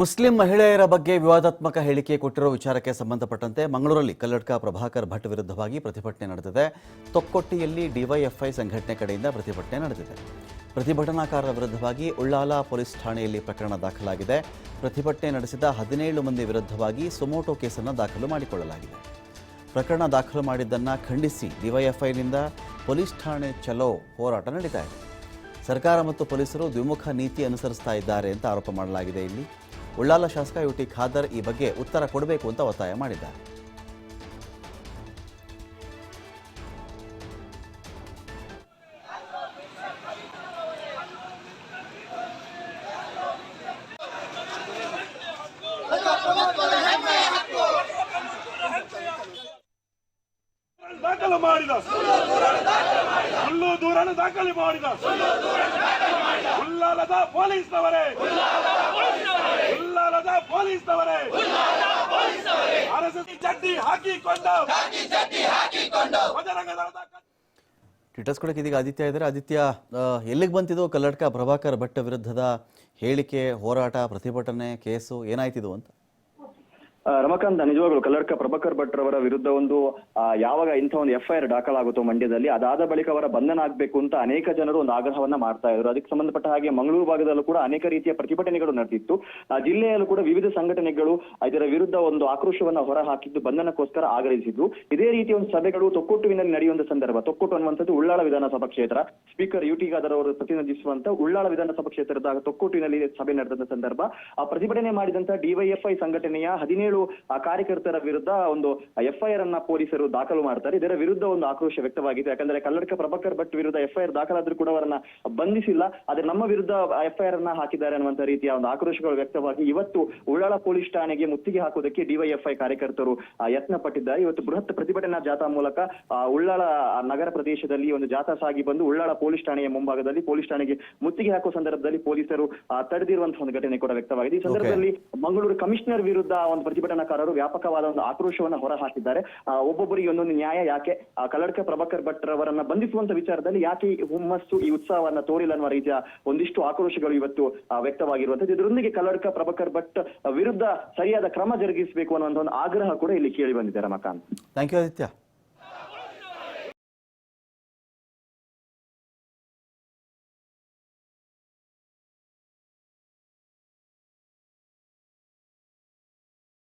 Muslim ಮಹಿಳೆಯರ ಬಗ್ಗೆ ವಿವಾದಾತ್ಮಕ ಹೇಳಿಕೆ ಕೊಟ್ಟಿರೋ ವಿಚಾರಕ್ಕೆ ಸಂಬಂಧಪಟ್ಟಂತೆ ಮಂಗಳೂರಲ್ಲಿ ಕಲ್ಲಡ್ಕ ಪ್ರಭಾಕರ್ ಭಟ್ ವಿರುದ್ಧವಾಗಿ ಪ್ರತಿಭಟನೆ ನಡೆದಿದೆ. ತೊಕ್ಕೊಟ್ಟಿಯಲ್ಲಿ ಡಿವೈಎಫ್ಐ ಸಂಘಟನೆ ಕಡೆಯಿಂದ ಪ್ರತಿಭಟನೆ ನಡೆದಿದೆ. ಪ್ರತಿಭಟನಾಕಾರರ ವಿರುದ್ಧವಾಗಿ ಉಳ್ಳಾಲ ಪೊಲೀಸ್ ಠಾಣೆಯಲ್ಲಿ ಪ್ರಕರಣ ದಾಖಲಾಗಿದೆ. ಪ್ರತಿಭಟನೆ ನಡೆಸಿದ ಹದಿನೇಳು ಮಂದಿ ವಿರುದ್ಧವಾಗಿ ಸುಮೋಟೋ ಕೇಸನ್ನು ದಾಖಲು ಮಾಡಿಕೊಳ್ಳಲಾಗಿದೆ. ಪ್ರಕರಣ ದಾಖಲು ಮಾಡಿದ್ದನ್ನು ಖಂಡಿಸಿ ಡಿವೈಎಫ್ಐನಿಂದ ಪೊಲೀಸ್ ಠಾಣೆ ಚಲೋ ಹೋರಾಟ ನಡೀತಾ ಇದೆ. ಸರ್ಕಾರ ಮತ್ತು ಪೊಲೀಸರು ದ್ವಿಮುಖ ನೀತಿ ಅನುಸರಿಸ್ತಾ ಇದ್ದಾರೆ ಅಂತ ಆರೋಪ ಮಾಡಲಾಗಿದೆ ಇಲ್ಲಿ. ಉಳ್ಳಾಲ ಶಾಸಕ ಯು ಟಿ ಖಾದರ್ ಈ ಬಗ್ಗೆ ಉತ್ತರ ಕೊಡಬೇಕು ಅಂತ ಒತ್ತಾಯ ಮಾಡಿದ್ದಾರೆ. ಮಾಡಿದ. ಸುಳ್ಳು ದೂರನ್ನು ದಾಖಲೆ ಮಾಡಿದ. ಉಲ್ಲಾಲದ ಪೊಲೀಸ್ನವರೇ. ಪೊಲೀಸ್ನವರೇ ಚಡ್ಡಿ ಟ್ವಿಟರ್ಸ್ ಕೊಡಕ್ಕೆ ಇದೀಗ ಆದಿತ್ಯ ಇದ್ದಾರೆ. ಆದಿತ್ಯ ಎಲ್ಲಿಗೆ ಬಂತಿದ್ದು ಕಲ್ಲಡ್ಕ ಪ್ರಭಾಕರ್ ಭಟ್ ವಿರುದ್ಧದ ಹೇಳಿಕೆ, ಹೋರಾಟ, ಪ್ರತಿಭಟನೆ, ಕೇಸು ಏನಾಯ್ತಿದು ಅಂತ? ರಮಕಾಂತ್ ನಿಜವಾಗ್ಲು ಕಲರ್ಕ ಪ್ರಭಾಕರ್ ಭಟ್ ರವರ ವಿರುದ್ಧ ಒಂದು ಯಾವಾಗ ಇಂಥ ಒಂದು ಎಫ್ಐಆರ್ ದಾಖಲಾಗುತ್ತೋ ಮಂಡ್ಯದಲ್ಲಿ ಅದಾದ ಬಳಿಕ ಅವರ ಬಂಧನ ಆಗ್ಬೇಕು ಅಂತ ಅನೇಕ ಜನರು ಒಂದು ಆಗ್ರಹವನ್ನ ಮಾಡ್ತಾ ಇದ್ರು. ಅದಕ್ಕೆ ಸಂಬಂಧಪಟ್ಟ ಹಾಗೆ ಮಂಗಳೂರು ಭಾಗದಲ್ಲೂ ಕೂಡ ಅನೇಕ ರೀತಿಯ ಪ್ರತಿಭಟನೆಗಳು ನಡೆದಿತ್ತು. ಆ, ಜಿಲ್ಲೆಯಲ್ಲೂ ಕೂಡ ವಿವಿಧ ಸಂಘಟನೆಗಳು ಇದರ ವಿರುದ್ಧ ಒಂದು ಆಕ್ರೋಶವನ್ನ ಹೊರ ಹಾಕಿದ್ದು ಬಂಧನಕ್ಕೋಸ್ಕರ ಆಗ್ರಹಿಸಿದ್ರು. ಇದೇ ರೀತಿಯ ಒಂದು ಸಭೆಗಳು ತೊಕ್ಕೊಟ್ಟುವಿನಲ್ಲಿ ನಡೆಯುವಂತ ಸಂದರ್ಭ. ತೊಕ್ಕೊಟ್ಟು ಅನ್ನುವಂಥದ್ದು ಉಳ್ಳಾಳ ವಿಧಾನಸಭಾ ಕ್ಷೇತ್ರ. ಸ್ಪೀಕರ್ ಯು ಟಿ ಗಾದರ್ ಅವರು ಪ್ರತಿನಿಧಿಸುವಂತ ಉಳ್ಳಾಳ ವಿಧಾನಸಭಾ ಕ್ಷೇತ್ರದ ತೊಕ್ಕೊಟ್ಟಿನಲ್ಲಿ ಸಭೆ ನಡೆದಂತ ಸಂದರ್ಭ. ಆ ಪ್ರತಿಭಟನೆ ಮಾಡಿದಂತ ಡಿವೈಎಫ್ಐ ಸಂಘಟನೆಯ ಹದಿನೇಳು ಆ ಕಾರ್ಯಕರ್ತರ ವಿರುದ್ಧ ಒಂದು ಎಫ್ಐಆರ್ ಅನ್ನ ಪೊಲೀಸರು ದಾಖಲು ಮಾಡ್ತಾರೆ. ಇದರ ವಿರುದ್ಧ ಒಂದು ಆಕ್ರೋಶ ವ್ಯಕ್ತವಾಗಿದೆ ಯಾಕಂದ್ರೆ ಕಲ್ಲಡ್ಕ ಪ್ರಭಾಕರ್ ಭಟ್ ವಿರುದ್ಧ ಎಫ್ಐಆರ್ ದಾಖಲಾದ್ರೂ ಕೂಡ ಅವರನ್ನ ಬಂಧಿಸಿಲ್ಲ. ಆದ್ರೆ ನಮ್ಮ ವಿರುದ್ಧ ಎಫ್ಐಆರ್ ಅನ್ನ ಹಾಕಿದ್ದಾರೆ ಅನ್ನುವಂತ ರೀತಿಯ ಒಂದು ಆಕ್ರೋಶಗಳು ವ್ಯಕ್ತವಾಗಿ ಇವತ್ತು ಉಳ್ಳಾಳ ಪೊಲೀಸ್ ಠಾಣೆಗೆ ಮುತ್ತಿಗೆ ಹಾಕೋದಕ್ಕೆ ಡಿವೈಎಫ್ಐ ಕಾರ್ಯಕರ್ತರು ಯತ್ನ ಪಟ್ಟಿದ್ದಾರೆ ಇವತ್ತು ಬೃಹತ್ ಪ್ರತಿಭಟನಾ ಜಾಥಾ ಮೂಲಕ ಉಳ್ಳಾಳ ನಗರ ಪ್ರದೇಶದಲ್ಲಿ ಒಂದು ಜಾಥಾ ಸಾಗಿ ಬಂದು ಉಳ್ಳಾಳ ಪೊಲೀಸ್ ಠಾಣೆಯ ಮುಂಭಾಗದಲ್ಲಿ ಪೊಲೀಸ್ ಠಾಣೆಗೆ ಮುತ್ತಿಗೆ ಹಾಕುವ ಸಂದರ್ಭದಲ್ಲಿ ಪೊಲೀಸರು ತಡೆದಿರುವಂತಹ ಒಂದು ಘಟನೆ ಕೂಡ ವ್ಯಕ್ತವಾಗಿದೆ. ಈ ಸಂದರ್ಭದಲ್ಲಿ ಮಂಗಳೂರು ಕಮಿಷನರ್ ವಿರುದ್ಧ ಒಂದು ಪ್ರತಿಭಟನಾಕಾರರು ವ್ಯಾಪಕವಾದ ಒಂದು ಆಕ್ರೋಶವನ್ನು ಹೊರ ಹಾಕಿದ್ದಾರೆ ಆ, ಒಬ್ಬೊಬ್ಬರಿಗೆ ಒಂದೊಂದು ನ್ಯಾಯ ಯಾಕೆ ಕಲ್ಲಡ್ಕ ಪ್ರಭಾಕರ್ ಭಟ್ ರವರನ್ನ ಬಂಧಿಸುವಂತ ವಿಚಾರದಲ್ಲಿ ಯಾಕೆ ಹುಮ್ಮಸ್ಸು ಈ ಉತ್ಸಾಹವನ್ನ ತೋರಿಲ್ಲ ಅನ್ನುವ ರೀತಿಯ ಒಂದಿಷ್ಟು ಆಕ್ರೋಶಗಳು ಇವತ್ತು ವ್ಯಕ್ತವಾಗಿರುವಂತದ್ದು ಇದರೊಂದಿಗೆ ಕಲ್ಲಡ್ಕ ಪ್ರಭಾಕರ್ ಭಟ್ ವಿರುದ್ಧ ಸರಿಯಾದ ಕ್ರಮ ಜರುಗಿಸಬೇಕು ಅನ್ನುವಂತ ಒಂದು ಆಗ್ರಹ ಕೂಡ ಇಲ್ಲಿ ಕೇಳಿ ಬಂದಿದೆ ರಮಕಾಂತ್. Thank you Aditya